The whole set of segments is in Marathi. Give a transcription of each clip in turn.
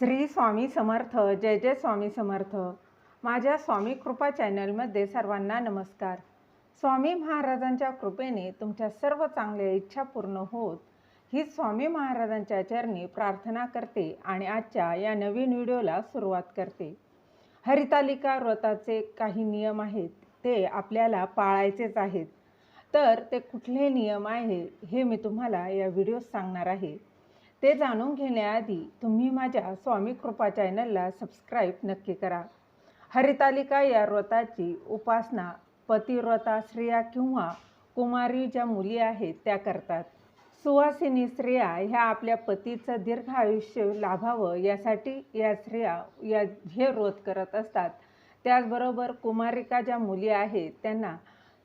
श्री स्वामी समर्थ जय जय स्वामी समर्थ. माझ्या स्वामी कृपा चॅनलमध्ये सर्वांना नमस्कार. स्वामी महाराजांच्या कृपेने तुमच्या सर्व चांगल्या इच्छा पूर्ण होत. ही स्वामी महाराजांच्या चरणी प्रार्थना करते आणि आजच्या या नवीन व्हिडिओला सुरुवात करते. हरितालिका व्रताचे काही नियम आहेत ते आपल्याला पाळायचेच आहेत. तर ते कुठले नियम आहे हे मी तुम्हाला या व्हिडिओत सांगणार आहे. ते जाणून घेण्याआधी तुम्ही माझ्या स्वामी कृपा चॅनलला सबस्क्राईब नक्की करा. हरितालिका या व्रताची उपासना पतिव्रता स्त्रिया किंवा कुमारी ज्या मुली आहेत त्या करतात. सुवासिनी स्त्रिया ह्या आपल्या पतीचं दीर्घ आयुष्य लाभावं यासाठी या स्त्रिया या हे व्रत करत असतात. त्याचबरोबर कुमारिका ज्या मुली आहेत त्यांना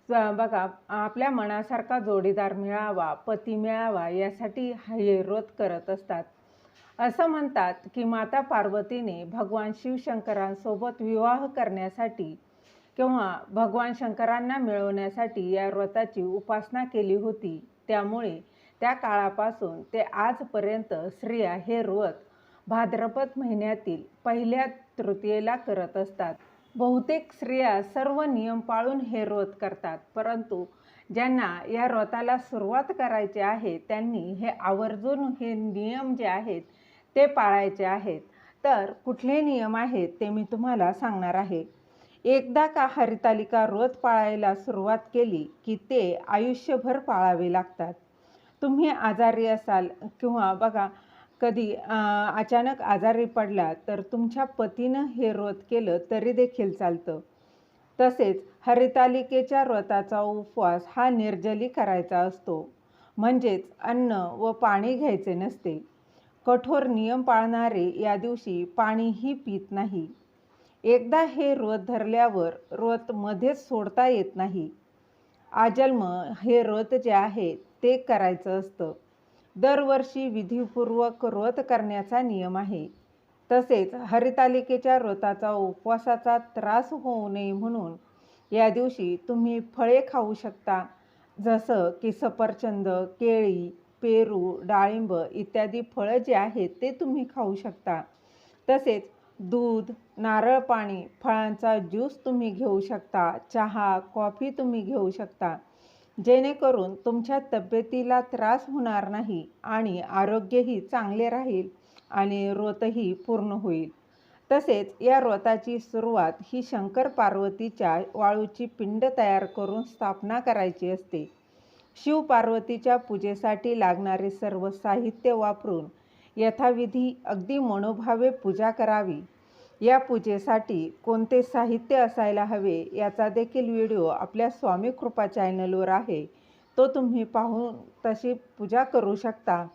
बघा आपल्या मनासारखा जोडीदार मिळावा पती मिळावा यासाठी हे व्रत करत असतात. असं म्हणतात की माता पार्वतीने भगवान शिवशंकरांसोबत विवाह करण्यासाठी किंवा भगवान शंकरांना मिळवण्यासाठी या व्रताची उपासना केली होती. त्यामुळे त्या काळापासून ते आजपर्यंत स्त्रिया हे व्रत भाद्रपद महिन्यातील पहिल्या तृतीयेला करत असतात. बहुतेक स्त्रिया सर्व नियम पाळून हे व्रत करतात. परंतु ज्यांना या व्रताला सुरुवात करायची आहे त्यांनी हे आवर्जून हे नियम जे आहेत ते पाळायचे आहेत. तर कुठले नियम आहेत ते मी तुम्हाला सांगणार आहे. एकदा का हरितालिका व्रत पाळायला सुरुवात केली की ते आयुष्यभर पाळावे लागतात. तुम्ही आजारी असाल किंवा बघा कधी अचानक आजारी पडला तर तुमच्या पतीनं हे व्रत केलं तरी देखील चालतं. तसेच हरितालिकेच्या व्रताचा उपवास हा निर्जली करायचा असतो. म्हणजेच अन्न व पाणी घ्यायचे नसते. कठोर नियम पाळणारे या दिवशी पाणीही पित नाही. एकदा हे व्रत धरल्यावर व्रत मध्येच सोडता येत नाही. आजन्म हे व्रत जे आहे ते करायचं असतं. दरवर्षी विधीपूर्वक व्रत करण्याचा नियम आहे. तसेच हरितालिकेच्या व्रताचा उपवासाचा त्रास होऊ नये म्हणून या दिवशी तुम्ही फळे खाऊ शकता. जसं की सफरचंद केळी पेरू डाळिंब इत्यादी फळं जे आहेत ते तुम्ही खाऊ शकता. तसेच दूध नारळ पाणी फळांचा ज्यूस तुम्ही घेऊ शकता. चहा कॉफी तुम्ही घेऊ शकता. जेणेकरून तुमच्या तब्येतीला त्रास होणार नाही आणि आरोग्यही चांगले राहील आणि व्रतही पूर्ण होईल. तसेच या व्रताची सुरुवात ही शंकर पार्वतीच्या वाळूची पिंड तयार करून स्थापना करायची असते. शिव पार्वतीच्या पूजेसाठी लागणारे सर्व साहित्य वापरून यथाविधी अगदी मनोभावे पूजा करावी. या पूजेसाठी कोणते साहित्य असायला हवे याचा देखील व्हिडिओ आपल्या स्वामी कृपा चॅनलवर आहे. तो तुम्ही पाहून तशी पूजा करू शकता.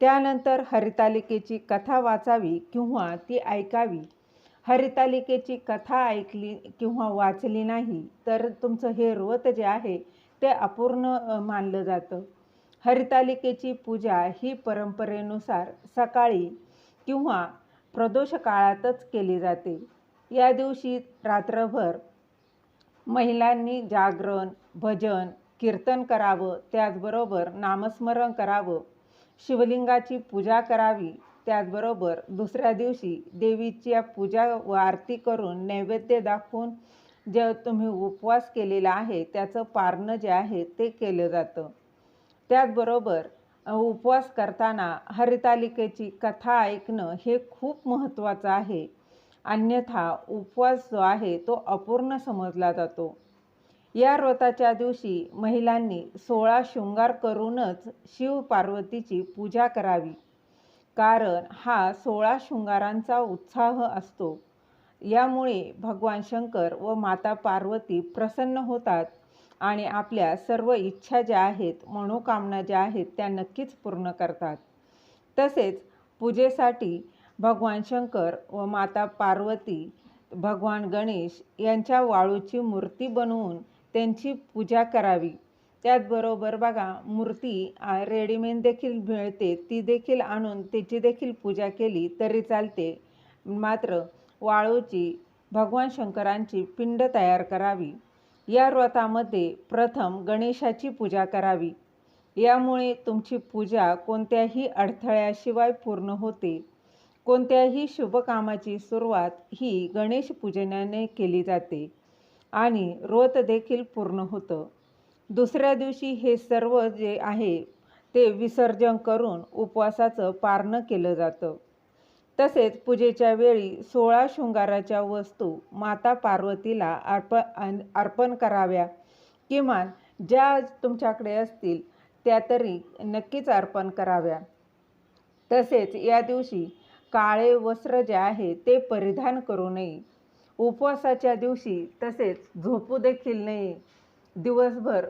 त्यानंतर हरितालिकेची कथा वाचावी किंवा ती ऐकावी. हरितालिकेची कथा ऐकली किंवा वाचली नाही तर तुमचं हे व्रत जे आहे ते अपूर्ण मानलं जातं. हरितालिकेची पूजा ही परंपरेनुसार सकाळी किंवा प्रदोष काळातच केली जाते. या दिवशी रात्रभर महिलांनी जागरण भजन कीर्तन करावं त्याचबरोबर नामस्मरण करावं शिवलिंगाची पूजा करावी त्याचबरोबर दुसऱ्या दिवशी देवीची पूजा व आरती करून नैवेद्य दाखवून जे तुम्ही उपवास केलेला आहे त्याचं पारणं जे आहे ते केलं जातं. त्याचबरोबर उपवास करताना हरितालिकेची कथा ऐकणं हे खूप महत्त्वाचं आहे. अन्यथा उपवास जो आहे तो अपूर्ण समजला जातो. या व्रताच्या दिवशी महिलांनी सोळा शृंगार करूनच शिव पार्वतीची पूजा करावी. कारण हा सोळा शृंगारांचा उत्साह असतो. यामुळे भगवान शंकर व माता पार्वती प्रसन्न होतात. आणि आपल्या सर्व इच्छा ज्या आहेत मनोकामना ज्या आहेत त्या नक्कीच पूर्ण करतात. तसेच पूजेसाठी भगवान शंकर व माता पार्वती भगवान गणेश यांच्या वाळूची मूर्ती बनवून त्यांची पूजा करावी. त्याचबरोबर बघा मूर्ती रेडीमेड देखील मिळते ती देखील आणून त्याची देखील पूजा केली तरी चालते. मात्र वाळूची भगवान शंकरांची पिंड तयार करावी. या व्रतामध्ये प्रथम गणेशाची पूजा करावी. यामुळे तुमची पूजा कोणत्याही अडथळ्याशिवाय पूर्ण होते. कोणत्याही शुभकामाची सुरुवात ही गणेश पूजनाने केली जाते आणि व्रत देखील पूर्ण होतं. दुसऱ्या दिवशी हे सर्व जे आहे ते विसर्जन करून उपवासाचं पारणं केलं जातं. तसेच पूजेच्या वेळी सोळा शृंगाराच्या वस्तू माता पार्वतीला अर्प अन- अर्पण कराव्या. किमान ज्या तुमच्याकडे असतील त्या तरी नक्कीच अर्पण कराव्या. तसेच या दिवशी काळे वस्त्र जे आहे ते परिधान करू नये. उपवासाच्या दिवशी तसेच झोपू देखील नये. दिवसभर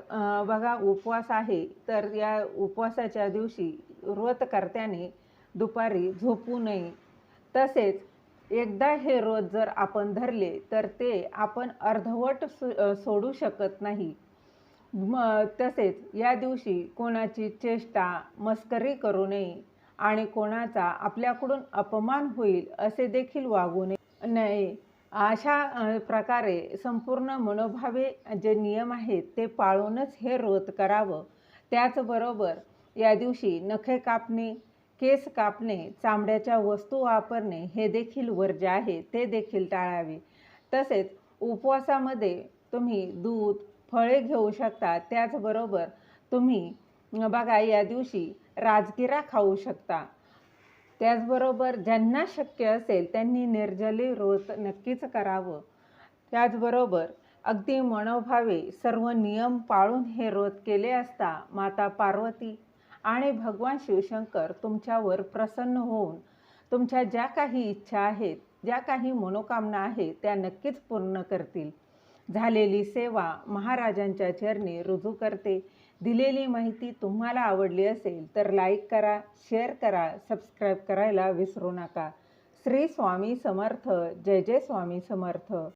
बघा उपवास आहे तर या उपवासाच्या दिवशी व्रतकर्त्याने दुपारी झोपू नये. तसेच एकदा हे रोज जर आपण धरले तर ते आपण अर्धवट सोडू शकत नाही. म तसेच या दिवशी कोणाची चेष्टा मस्करी करू नये आणि कोणाचा आपल्याकडून अपमान होईल असे देखील वागू नये. नये. अशा प्रकारे संपूर्ण मनोभावे जे नियम आहेत ते पाळूनच हे व्रत करावं. त्याचबरोबर या दिवशी नखे कापणे केस कापणे चामड्याच्या वस्तू वापरणे हे देखील वर्ज्य आहे ते देखील टाळावे. तसेच उपवासामध्ये तुम्ही दूध फळे घेऊ शकता त्याचबरोबर तुम्ही बघा या दिवशी राजगिरा खाऊ शकता. त्याचबरोबर ज्यांना शक्य असेल त्यांनी निर्जली व्रत नक्कीच करावं. त्याचबरोबर अगदी मनोभावे सर्व नियम पाळून हे व्रत केले असता माता पार्वती आणि भगवान शिवशंकर तुमच्यावर प्रसन्न होऊन तुमच्या ज्या काही इच्छा आहेत ज्या काही मनोकामना आहेत त्या नक्कीच पूर्ण करतील. झालेली सेवा महाराजांच्या चरणी रुजू करते. दिलेली माहिती तुम्हाला आवडली असेल तर लाईक करा शेअर करा सबस्क्राईब करायला विसरू नका. श्री स्वामी समर्थ जय जय स्वामी समर्थ.